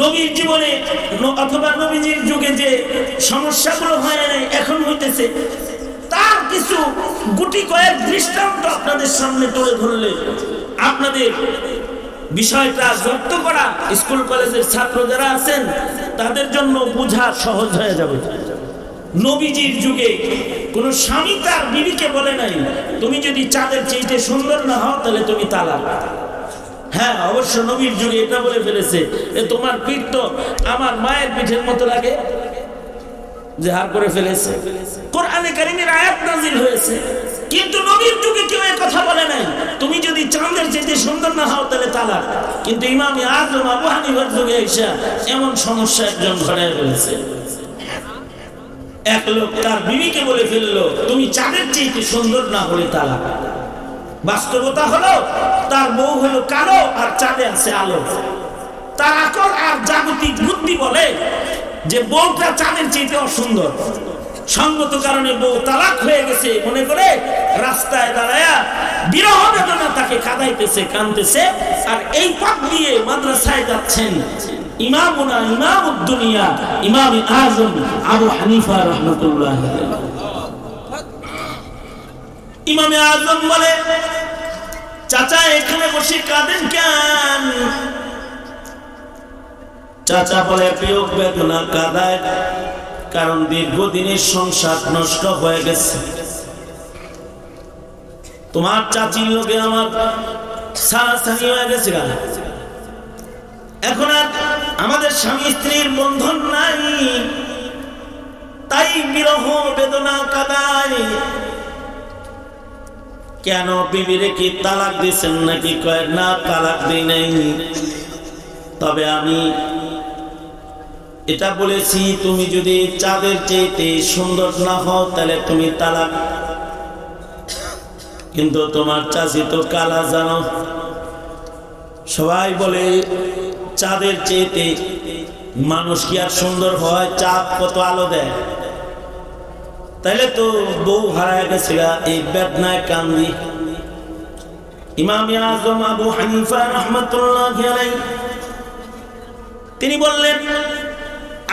নবীর জীবনে অথবা নবীজির যুগে যে সমস্যাগুলো হয় নাই, এখন হইতেছে। তার কিছু গুটি কয়েক দৃষ্টান্ত আপনাদের সামনে তুলে ধরলে, আপনাদের বিষয়টা জব্দ করা স্কুল কলেজের ছাত্র যারা আছেন, তাদের জন্য বোঝা সহজ হয়ে যাবে। নবীজির যুগে কোন স্বামী তার বিবিকে বলে নাই, তুমি যদি চাঁদের চেয়েতে সুন্দর না হও, তাহলে তুমি তালাক। হ্যাঁ অবশ্য নবীর যুগে এটা বলে ফেলেছে এ তোমার পিঠ তো আমার মায়ের পিঠের মতো লাগে যে হার করে ফেলেছে। কোরআনে কারিমের আয়াত নাজিল হয়েছে। কিন্তু নবীর যুগে কেউ কথা বলে নাই। তুমি যদি চাঁদের যেতে সুন্দর না হও তাহলে তালাক। কিন্তু ইমাম আজম আবু হানিফার যুগে এসে এমন সমস্যা একজন ঘটায় ফেলেছে এক লোক তার বিবিকে বলে ফেলল, তুমি চাঁদের চেয়ে সুন্দর না হলে তালাক। বাস্তবতা হলো, তার বউ হলো কালো আর চাঁদে আছে আলো। তার আকল আর জাগতিক বুদ্ধি বলে যে বউটা চাঁদের চেয়ে অসুন্দর। সঙ্গত কারণে বউ তালাক হয়ে গেছে, মনে করে রাস্তায় দাঁড়ায়া বিরহ বেদনা তাকে কাঁদাইতেছে কানতেছে, আর এই পথ দিয়ে মাদ্রাসায় যাচ্ছেন। ইমামুনা ইমাম দুনিয়া, ইমাম আজম আবু হানিফা রহমতুল্লাহ ইমামে আজম বলে, চাচা, এখানে বসে কাঁদেন কেন? চাচা বলে বিয়োগ বেদনা কাদায়, কারণ দীর্ঘদিনের সংসার নষ্ট হয়ে গেছে। তোমার চাচির লোকে আমার সারাসানি হয়ে গেছে এখন আর আমাদের স্বামী স্ত্রীর বন্ধন নাই। তাই বিরহ বেদনা কাদায় কেন বিবিরে কি তালাক দিছেন নাকি কয় না তালাক দিই নাই? তবে আমি এটা বলেছি, তুমি যদি চাঁদের চেয়েতে সুন্দর না হও, তাহলে তুমি তালাক কিন্তু তোমার চাষি তো কালা জানো। সবাই বলে, চাঁদের চেয়েতে মানুষ কি আর সুন্দর হয়? চাঁদ কত আলো দেয়? তাইলে তো বউ হারায় গেছে এই বেদনায় কান্দি। তিনি বললেন,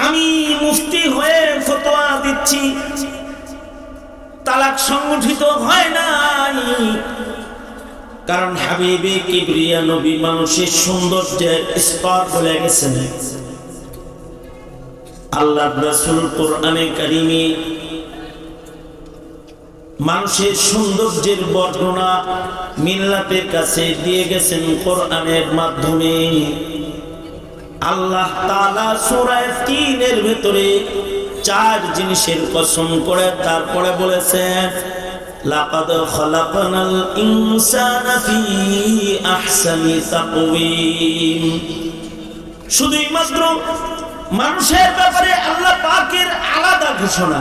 আমি মুফতি হয়ে ফতোয়া দিচ্ছি। তালাক সংগঠিত হয় নাই। কারণ হাবিবি কিবরিয়া নবী মানুষের সৌন্দর্যের স্তর বলে গেছেন। আল্লাহ রাসূল কোরআনে কারিমে মানুষের সৌন্দর্যের বর্ণনা মিল্লাতের কাছে দিয়ে গেছেন কোরআনের মাধ্যমে। আল্লাহ তালা সূরা তিনের ভেতরে চার জিনিসের কসম করে তারপরে বলেছেন শুধুই মাত্র মানুষের ব্যাপারে আল্লাহ পাকের আলাদা ঘোষণা।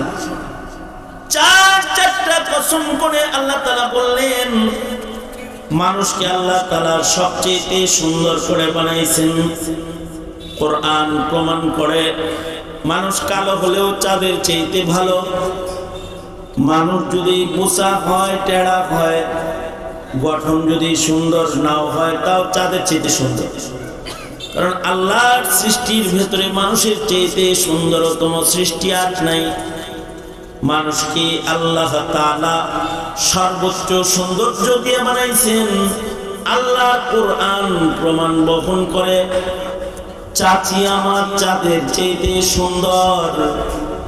চার চারটা কসম করে আল্লাহ তালা বললেন, মানুষকে আল্লাহ তালা সবচেয়ে সুন্দর করে বানাইছেন। কোরআন প্রমাণ করে, মানুষ কালো হলেও চাঁদের চেয়েতে ভালো। মানুষ যদি পোষা হয়, টেড়া হয়, গঠন যদি সুন্দর নাও হয়, তাও চাঁদের চেয়েতে সুন্দর। কারণ আল্লাহর সৃষ্টির ভেতরে মানুষের চেয়েতে সুন্দরতম সৃষ্টি আর নাই। মানুষকে আল্লাহ তালা সর্বোচ্চ সৌন্দর্য দিয়ে বানাইছেন? আল্লাহ কোরআন প্রমাণ বহন করে, চাচি আমার চাঁদের চেয়েতে সুন্দর।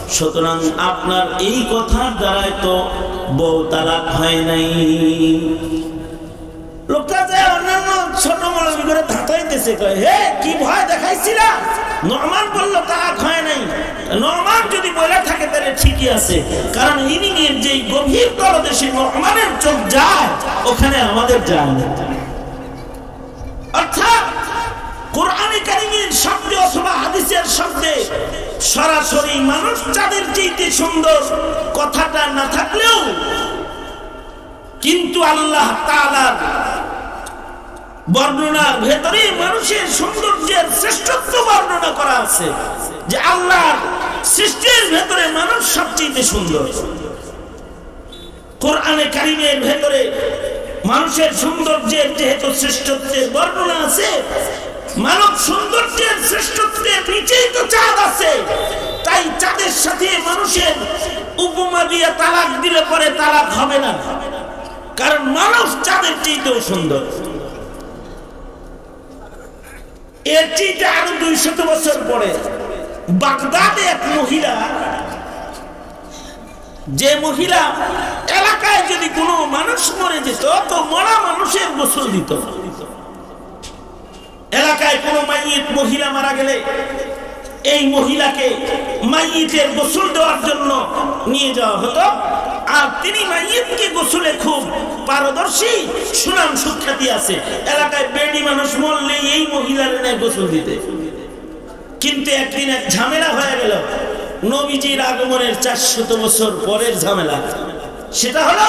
সুতরাং আপনার এই কথার দ্বারাই তো বউ তালাক হয় নাই। লোকটা যে অন্যান্য ছোট করে কয়, হে, কি ভয় দেখাইছিলা? বলল তালাক হয় নাই। যদি বলে থাকে, তাহলে ঠিকই আছে। কারণ যে গভীর তলদেশে চোখ যায়, ওখানে আমাদের যায় না। অর্থাৎ কোরআনে কারিমের শব্দে অথবা হাদিসের শব্দে সরাসরি মানুষ যাদের চেয়েতে সুন্দর কথাটা না থাকলেও কিন্তু আল্লাহ তাআলার বর্ণনার ভেতরে মানুষের সৌন্দর্যের শ্রেষ্ঠত্ব বর্ণনা করা আছে যে আল্লাহর সৃষ্টির ভেতরে মানুষ সবচেয়ে সুন্দর। কোরআনে কারিমের ভেতরে মানুষের সৌন্দর্যের যেহেতু শ্রেষ্ঠত্বের বর্ণনা আছে, মানব সৌন্দর্যের শ্রেষ্ঠ শ্রেষ্ঠত্বের নিচেই তো চাঁদ আছে। তাই চাঁদের সাথে মানুষের উপমা দিয়ে তালাক দিলে পরে তালাক হবে না। কারণ মানুষ চাঁদের চেয়েতেও সুন্দর। এর চেয়ে আরও দুই বছর পরে বাগদাদে এক মহিলা, যে মহিলা এলাকায় যদি কোনো মানুষ মরে যেত, তো মরা মানুষের গোসল দিত। এলাকায় কোনো মাইয়ের মহিলা মারা গেলে এই মহিলাকে মাইয়ের গোসল দেওয়ার জন্য নিয়ে যাওয়া হতো। আর তিনি মাইয়েতকে গোসলে খুব পারদর্শী, সুনাম সুখ্যাতি আছে। এলাকায় বেডি মানুষ মরলে এই মহিলার গোসল দিতে। কিন্তু একদিন এক ঝামেলা হয়ে গেল। নবীজির আগমনের চারশত বছর পরের ঝামেলা। সেটা হলো,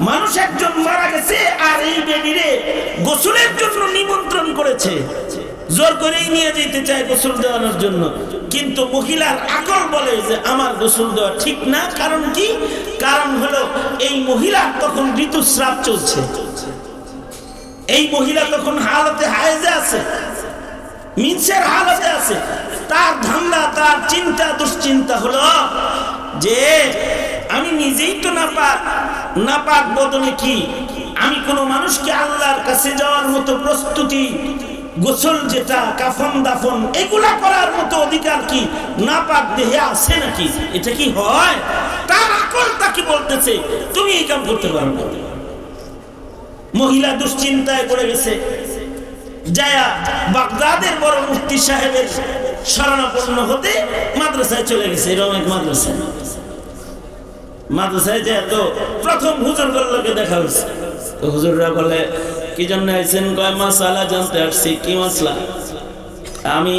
মানুষ একজন মারা গেছে আর এই বেডিরে গোসলের জন্য নিমন্ত্রণ করেছে। জোর করেই নিয়ে যেতে চায় গোসল দেওয়ানোর জন্য। কিন্তু মহিলার আকল বলে যে আমার গোসল দেওয়া ঠিক না। কারণ কি? কারণ হলো এই মহিলার তখন ঋতুস্রাব চলছে। এই মহিলা তখন হালতে হায়েজে আছে। মিনসের হালতে আছে। তার ধান্দা, তার চিন্তা, দুশ্চিন্তা হলো যে আমি নিজেই তো না পাক না পাক বদলে কি? আমি কোনো মানুষকে আল্লাহর কাছে যাওয়ার মতো প্রস্তুতি গোসল যেটা, কাফন, দাফন, এগুলা করার মতো অধিকার কি না পাক দেহে আছে নাকি? এটা কি হয়? তার আকল তাকে বলতেছে, তুমি এই কাম করতে পারো না। মহিলা দুশ্চিন্তায় পড়ে গেছে। যায়া বাগদাদের বড় মুফতি সাহেবের শরণাপন্ন হতে মাদ্রাসায় চলে গেছে। এরকম এক মাদ্রাসায় মাদ্রাসায় যে তো প্রথম হুজুর গল্লকে দেখা হয়েছে। হুজুররা বলে কি জন্য আইছেন? কয়, মাসালা জানতে আসছি। কি মাসলা? আমি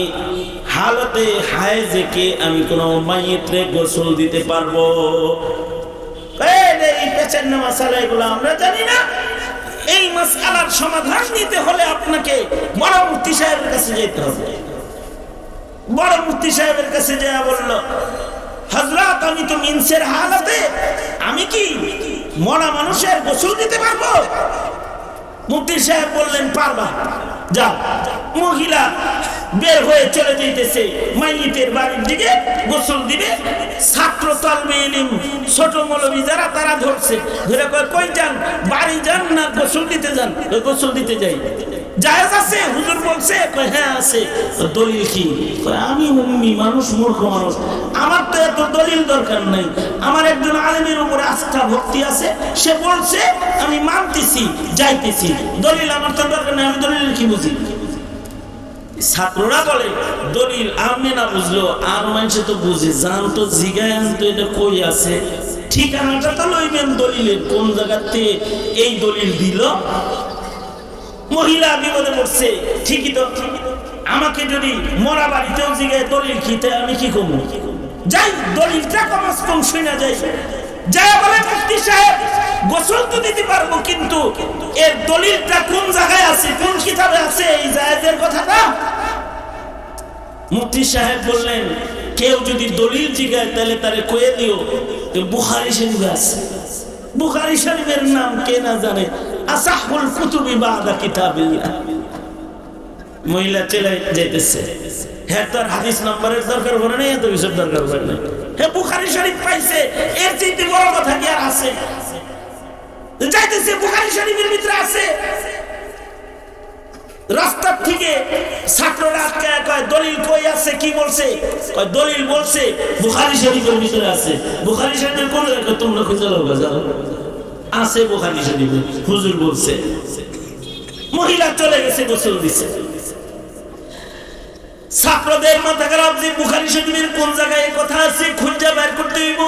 হালতে হায় যে কে, আমি কোন মাইয়েত্রে গোসল দিতে পারব। এগুলো আমরা জানি না। এই সমাধান নিতে হলে আপনাকে সাহেবের কাছে যেতে হবে। কাছে আমি আমি কি মরা মানুষের গোসল দিতে পারব? মুফতি সাহেব বললেন, পারবা। যা মহিলা বের হয়ে চলে যেতেছে মাইতের বাড়ির দিকে গোসল দিবে। ছাত্র তলবে ইলিম ছোট মৌলবী যারা, তারা ধরছে। ধরে কই যান বাড়ি যান না, গোসল দিতে যান। গোসল দিতে যাই। জায়েজ আছে? হুজুর বলছে হ্যাঁ আছে। দলিল কি? আমি উম্মি মানুষ, মূর্খ মানুষ। আমার তো এত দলিল দরকার নাই। আমার একজন আলেমের উপরে আস্থা, ভক্তি আছে। সে বলছে, আমি মানতেছি, যাইতেছি। দলিল আমার তো দরকার নেই, আমি দলিল কি বুঝি? ছাত্ররা বলে, দলিল আমি না বুঝলো, আর মানুষে তো বুঝে। জান তো, জিগায়ান তো, এটা কই আছে? ঠিকানাটা তো লইবেন দলিলের। কোন জায়গাতে এই দলিল দিল? মহিলা বিপদে পড়ছে ঠিকই তো? আমাকে যদি মরা বাড়িতেও জিগায় দলিল খিতে আমি কি করব? যাই, দলিলটা কমাস কম শুনে যাই। যাই বলে মুফতি সাহেব, গোসল তো দিতে পারব, কিন্তু এর দলিলটা কোন জায়গায় আছে, কোন কিতাবে আছে, এই জায়েজের কথাটা? মুফতি সাহেব বললেন, কেউ যদি দলিল জিগায়, তাহলে তারে কয়ে দিও, যে বুখারি শরীফে আছে। বুখারি শরীফের নাম কে না জানে আসাহুল কুতুবি বাদা কিতাবিল্লাহ মহিলা চলে যাইতেছে। হ্যাঁ তার হাদিস নাম্বারের দরকার পড়ে নাই, এত বিষয়ের দরকার পড়ে নাই। হ্যাঁ বুখারি শরীফ পাইছে, এর চাইতে বড় কথা কি আর আছে? যাইতেছে, বুখারি শরীফের ভিতরে আছে। রাস্তার থেকে ছাত্ররা আটকায় কয়, দলিল কই আছে, কি বলছে? কয়, দলিল বলছে, বুখারি শরীফের ভিতরে আছে। বুখারি শরীফের কোন তোমরা খুঁজে লোক যাও। আছে বুখারি শরীফে হুজুর বলছে, মহিলা চলে গেছে, গোসল দিছে। ছাত্রদের মাথা খারাপ যে বুখারি শরীফের কোন জায়গায় কথা আছে, খুঁজে বের করতে হইব।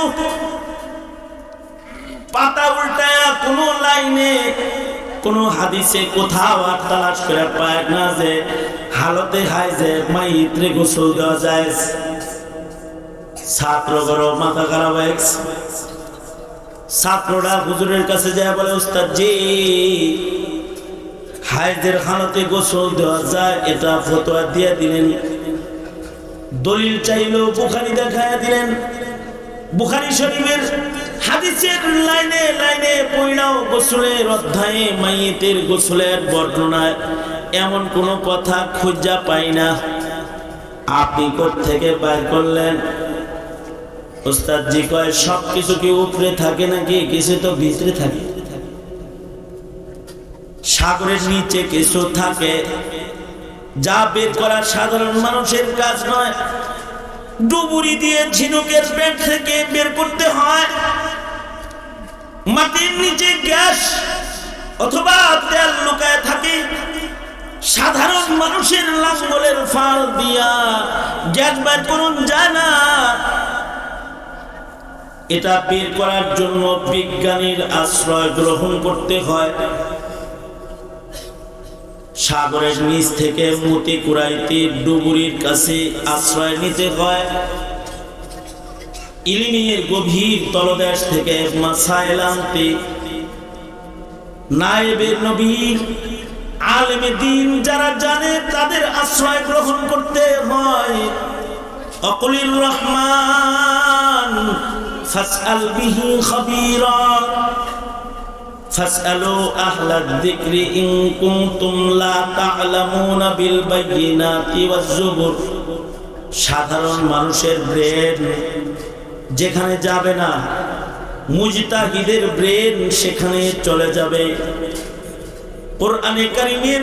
পাতা উল্টায়া কোন লাইনে, কোন হাদিসে কোথাও আর তালাশ করে পায় না যে হালতে হায় যে মাইত্রে গোসল দেওয়া যায়। ছাত্র করো মাথা খারাপ হয়ে গেছে। ছাত্ররা হুজুরের কাছে যায় বলে উস্তাদ জি হায়দের হালতে গোসল দেওয়া যায়, এটা ফতোয়া দিয়ে দিলেন। দলিল চাইলেও বুখারি দেখায় দিলেন। বুখারি শরীফের হাদিসের লাইনে লাইনে পড়াও গোসলের অধ্যায়ে, মাইয়েতের গোসলের বর্ণনায়। এমন কোনো কথা খুঁজা পাই না। আপনি থেকে বাইর করলেন? ওস্তাদজি কয়, সব কিছু কি উপরে থাকে নাকি? কিছু তো ভিতরে থাকে। সাগরের নিচে কিছু থাকে। যা বের করা সাধারণ মানুষের কাজ নয়। ডুবুরি দিয়ে ঝিনুকের পেট থেকে বের করতে হয়। মাটির নিচে গ্যাস অথবা তেল লুকায় থাকে। সাধারণ মানুষের লাঙ্গলের ফাল দিয়া গ্যাস বের করুন যায় না। এটা বের করার জন্য বিজ্ঞানীর আশ্রয় গ্রহণ করতে হয়। সাগরের নিচ থেকে মতি কুড়াইতে ডুবুরির কাছে আশ্রয় নিতে হয়। ইলিমিয়ের গভীর তলদেশ থেকে মাসাইল আনতে নায়েবের নবী আলেমে দিন যারা জানে তাদের আশ্রয় গ্রহণ করতে হয়। অকলির রহমান ফাসআল বিহি খবীরা فاسألوا أهل الذكر إن كنتم لا تعلمون بالبينات والزبر সাধারণ মানুষের ব্রেন যেখানে যাবে না মুজতাহিদের ব্রেন সেখানে চলে যাবে কোরআনে কারিমের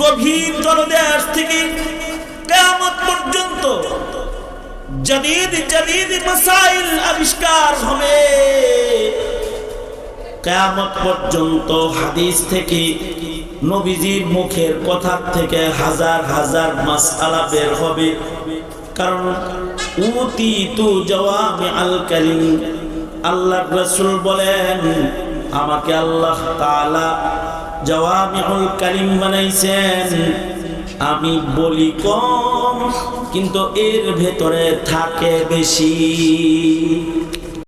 গভীর তলদেশ থেকে কিয়ামত পর্যন্ত জাদিদ জাদিদ মাসাইল আবিষ্কার হবে। কেয়ামত পর্যন্ত হাদিস থেকে নবীজির মুখের কথা থেকে হাজার হাজার মাসআলা বের হবে। কারণ উতি তু জওয়ামি আল কালিম আল্লাহ রসুল বলেন, আমাকে আল্লাহ তাআলা জওয়ামিউল কালিম বানাইছেন। আমি বলি কম কিন্তু এর ভেতরে থাকে বেশি।